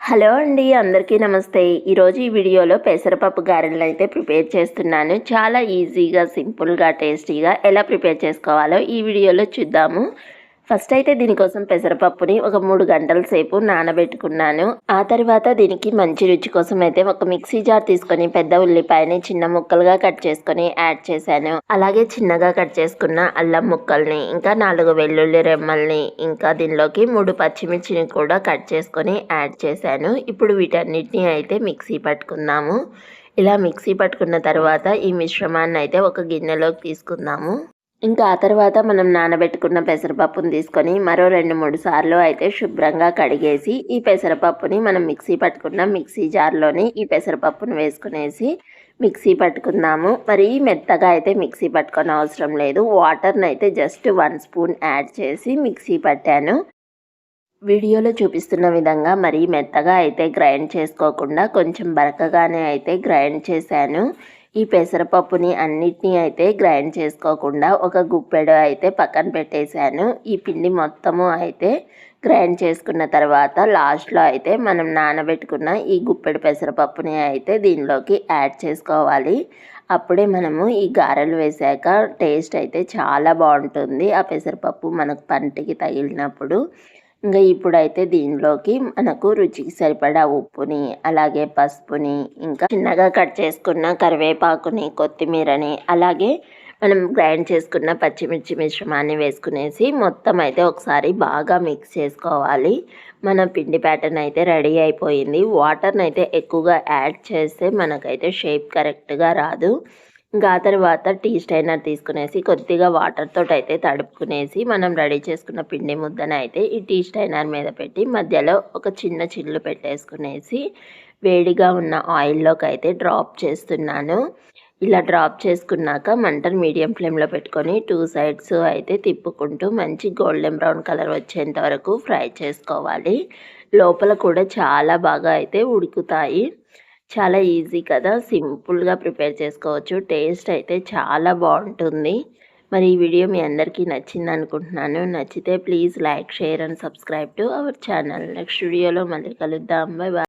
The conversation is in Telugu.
హలో అండి అందరికీ నమస్తే. ఈరోజు ఈ వీడియోలో పెసరపప్పు గారెలను అయితే ప్రిపేర్ చేస్తున్నాను. చాలా ఈజీగా సింపుల్గా టేస్టీగా ఎలా ప్రిపేర్ చేసుకోవాలో ఈ వీడియోలో చూద్దాము. ఫస్ట్ అయితే దీనికోసం పెసరపప్పుని ఒక మూడు గంటల సేపు నానబెట్టుకున్నాను. ఆ తర్వాత దీనికి మంచి రుచి కోసం అయితే ఒక మిక్సీ జార్ తీసుకొని పెద్ద ఉల్లిపాయని చిన్న ముక్కలుగా కట్ చేసుకొని యాడ్ చేశాను. అలాగే చిన్నగా కట్ చేసుకున్న అల్లం ముక్కల్ని ఇంకా నాలుగు వెల్లుల్లి రెమ్మల్ని ఇంకా దీనిలోకి మూడు పచ్చిమిర్చిని కూడా కట్ చేసుకొని యాడ్ చేశాను. ఇప్పుడు వీటన్నిటిని అయితే మిక్సీ పట్టుకుందాము. ఇలా మిక్సీ పట్టుకున్న తర్వాత ఈ మిశ్రమాన్ని అయితే ఒక గిన్నెలోకి తీసుకుందాము. ఇంకా ఆ తర్వాత మనం నానబెట్టుకున్న పెసరపప్పును తీసుకొని మరో రెండు మూడు సార్లు అయితే శుభ్రంగా కడిగేసి ఈ పెసరపప్పుని మనం మిక్సీ పట్టుకున్న మిక్సీ జార్లోని ఈ పెసరపప్పును వేసుకునేసి మిక్సీ పట్టుకుందాము. మరి మెత్తగా అయితే మిక్సీ పట్టుకొని అవసరం లేదు. వాటర్ని అయితే జస్ట్ వన్ స్పూన్ యాడ్ చేసి మిక్సీ పట్టాను. వీడియోలో చూపిస్తున్న విధంగా మరీ మెత్తగా అయితే గ్రైండ్ చేసుకోకుండా కొంచెం బరకగానే అయితే గ్రైండ్ చేశాను. ఈ పెసరపప్పుని అన్నిటినీ అయితే గ్రైండ్ చేసుకోకుండా ఒక గుప్పెడు అయితే పక్కన పెట్టేశాను. ఈ పిండి మొత్తము అయితే గ్రైండ్ చేసుకున్న తర్వాత లాస్ట్లో అయితే మనం నానబెట్టుకున్న ఈ గుప్పెడు పెసరపప్పుని అయితే దీనిలోకి యాడ్ చేసుకోవాలి. అప్పుడే మనము ఈ గారెలు వేసాక టేస్ట్ అయితే చాలా బాగుంటుంది. ఆ పెసరపప్పు మనకు పంటికి తగిలినప్పుడు ఇంకా ఇప్పుడైతే దీనిలోకి మనకు రుచికి సరిపడా ఉప్పుని అలాగే పసుపుని ఇంకా చిన్నగా కట్ చేసుకున్న కరివేపాకుని కొత్తిమీరని అలాగే మనం గ్రైండ్ చేసుకున్న పచ్చిమిర్చి మిశ్రమాన్ని వేసుకునేసి మొత్తం అయితే ఒకసారి బాగా మిక్స్ చేసుకోవాలి. మన పిండి ప్యాటర్న్ అయితే రెడీ అయిపోయింది. వాటర్ని అయితే ఎక్కువగా యాడ్ చేస్తే మనకైతే షేప్ కరెక్ట్గా రాదు. ఇంకా ఆ తర్వాత టీ స్టైనర్ తీసుకునేసి కొద్దిగా వాటర్తో అయితే తడుపుకునేసి మనం రెడీ చేసుకున్న పిండి ముద్దన అయితే ఈ టీ స్టైనర్ మీద పెట్టి మధ్యలో ఒక చిన్న చిల్లు పెట్టేసుకునేసి వేడిగా ఉన్న ఆయిల్లోకి అయితే డ్రాప్ చేస్తున్నాను. ఇలా డ్రాప్ చేసుకున్నాక మంటను మీడియం ఫ్లేమ్లో పెట్టుకొని టూ సైడ్స్ అయితే తిప్పుకుంటూ మంచి గోల్డెన్ బ్రౌన్ కలర్ వచ్చేంత వరకు ఫ్రై చేసుకోవాలి. లోపల కూడా చాలా బాగా అయితే ఉడుకుతాయి. చాలా ఈజీ కదా. సింపుల్గా ప్రిపేర్ చేసుకోవచ్చు. టేస్ట్ అయితే చాలా బాగుంటుంది. మరి ఈ వీడియో మీ అందరికీ నచ్చింది అనుకుంటున్నాను. నచ్చితే please like share and subscribe to our channel. Next వీడియోలో మళ్ళీ కలుద్దాం. Bye bye